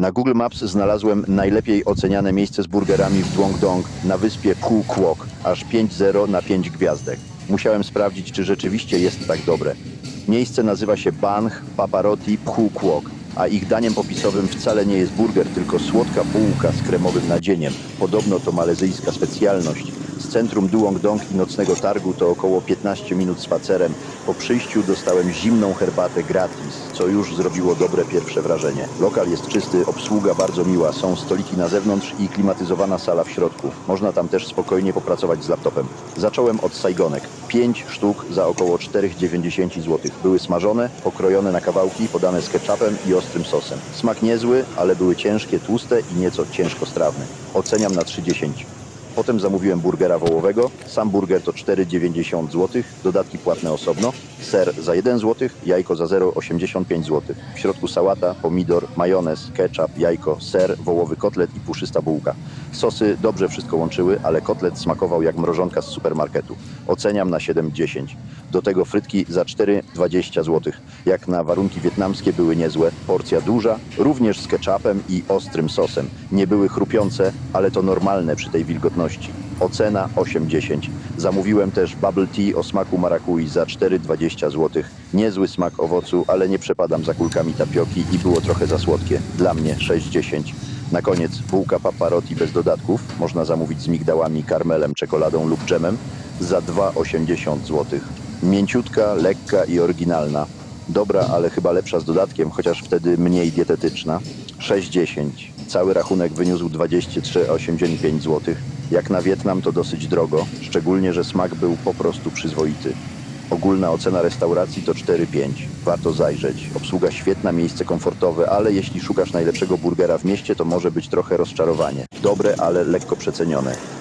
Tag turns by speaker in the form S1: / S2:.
S1: Na Google Maps znalazłem najlepiej oceniane miejsce z burgerami w Dong na wyspie Phu Quoc, aż 5-0 na 5 gwiazdek. Musiałem sprawdzić, czy rzeczywiście jest tak dobre. Miejsce nazywa się Banh Paparotti Phu Quoc, a ich daniem popisowym wcale nie jest burger, tylko słodka bułka z kremowym nadzieniem. Podobno to malezyjska specjalność. Centrum Duongdong i nocnego targu to około 15 minut spacerem. Po przyjściu dostałem zimną herbatę gratis, co już zrobiło dobre pierwsze wrażenie. Lokal jest czysty, obsługa bardzo miła, są stoliki na zewnątrz i klimatyzowana sala w środku. Można tam też spokojnie popracować z laptopem. Zacząłem od sajgonek. 5 sztuk za około 4,90 zł. Były smażone, pokrojone na kawałki, podane z ketchupem i ostrym sosem. Smak niezły, ale były ciężkie, tłuste i nieco ciężkostrawne. Oceniam na 3,10. Potem zamówiłem burgera wołowego. Sam burger to 4,90 zł, dodatki płatne osobno. Ser za 1 zł, jajko za 0,85 zł. W środku sałata, pomidor, majonez, ketchup, jajko, ser, wołowy kotlet i puszysta bułka. Sosy dobrze wszystko łączyły, ale kotlet smakował jak mrożonka z supermarketu. Oceniam na 7,10. Do tego frytki za 4,20 zł. Jak na warunki wietnamskie były niezłe. Porcja duża, również z ketchupem i ostrym sosem. Nie były chrupiące, ale to normalne przy tej wilgotności. Ocena 8,10. Zamówiłem też bubble tea o smaku marakui za 4,20 zł. Niezły smak owocu, ale nie przepadam za kulkami tapioki i było trochę za słodkie. Dla mnie 6,10. Na koniec bułka paparotti bez dodatków. Można zamówić z migdałami, karmelem, czekoladą lub dżemem za 2,80 zł. Mięciutka, lekka i oryginalna. Dobra, ale chyba lepsza z dodatkiem, chociaż wtedy mniej dietetyczna. 6,10. Cały rachunek wyniósł 23,85 zł. Jak na Wietnam to dosyć drogo, szczególnie, że smak był po prostu przyzwoity. Ogólna ocena restauracji to 4,5. Warto zajrzeć. Obsługa świetna, miejsce komfortowe, ale jeśli szukasz najlepszego burgera w mieście, to może być trochę rozczarowanie. Dobre, ale lekko przecenione.